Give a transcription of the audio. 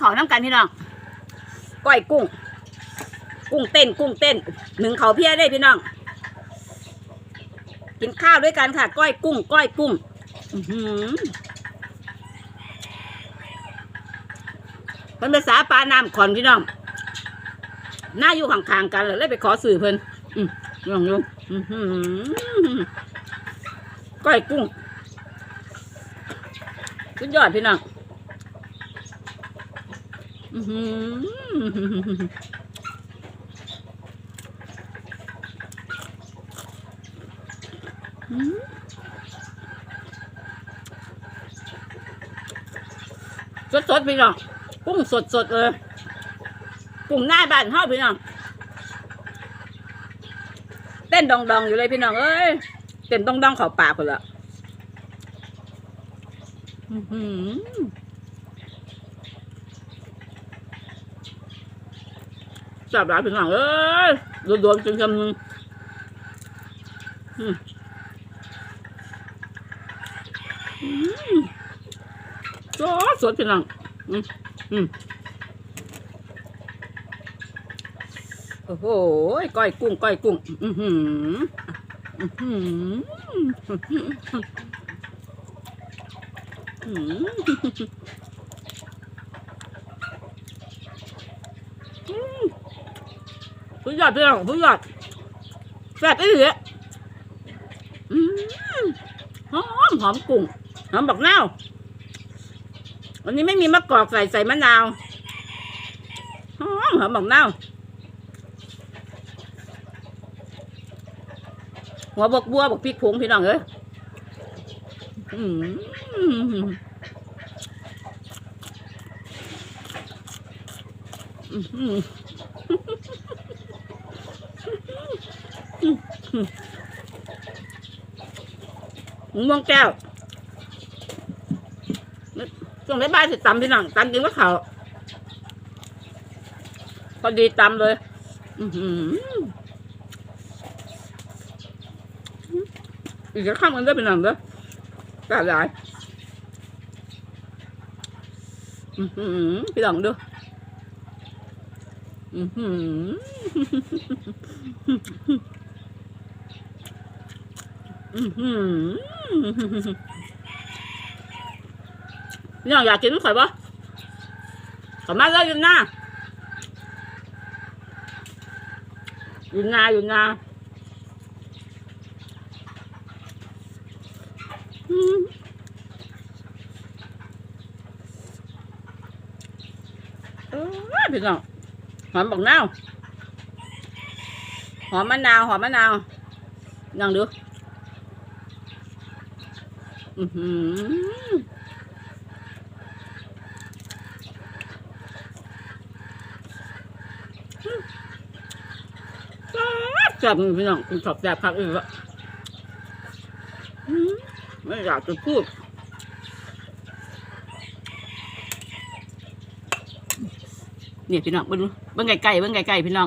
ขอน้ำกันพี่น้องก้อยกุ้ง กุ้งเต้น กุ้งเต้นหนึ่งเขาเพี้ยได้พี่น้อง กินข้าวด้วยกันค่ะ ก้อยกุ้ง ก้อยกุ้งอื้อหือเป็นภาษาปลาน้ำขอนพี่น้องหน้าอยู่ข้างๆกันเลยเลยไปขอสื่อเพิ่นลองดูอื้อหือก้อยกุ้งสุดยอดพี่น้อง อื้อหืออืมสดๆพี่น้องกุ้งสดๆเลยกุ้งหน้าบ้านเฮาพี่น้องเต้นดองดองๆอยู่เลยพี่น้องเอ้ยเต้นดองดองๆเข้าปากคนละอื้อหือ จับหลายพี่น้องเอ้ยโดนๆจนคำหนึงอืมอืมสดสดพี่น้องอืมอืมโอ้โหก้อยกุ้งก้อยกุ้ง อือหืออือหืออือหือ ผู้ยอดพี่น้องผู้ยอดแซ่บอีหลีอะอืมหอมหอมกุ้งหอมบักนาววันนี้ไม่มีมะกอกใส่ใส่มะนาวหอมหอมบักนาวหัวบกบัวบกพริกผงพี่น้องเอ้ยอืมอื้อ หมูม่วงแก้วช่วงบ่ายๆสิตำพี่น้องตำกินกับข้าพอดีตำเลย อือหืออีกจะข้ามกันได้เป็นหนังเด้อแซ่หลายอือหือพี่น้องดูอือหือ พี่น้องอยากกินข่อยปะขอมาเลยอยู่หน้าอยู่หน้าอยู่หน้าอืมเอ้ยพี่น้องหอมบักนาวหอมมะนาวหอมมะนาวลองดู อือหือแซ่บพี่น้องคุณชอบแซ่บพักอีกแล้วอืมไม่อยากจะพูดนี่ยพี่น้องเบิ่งดูเบิ่งไก่ๆเบิ่งไก่ๆพี่น้อง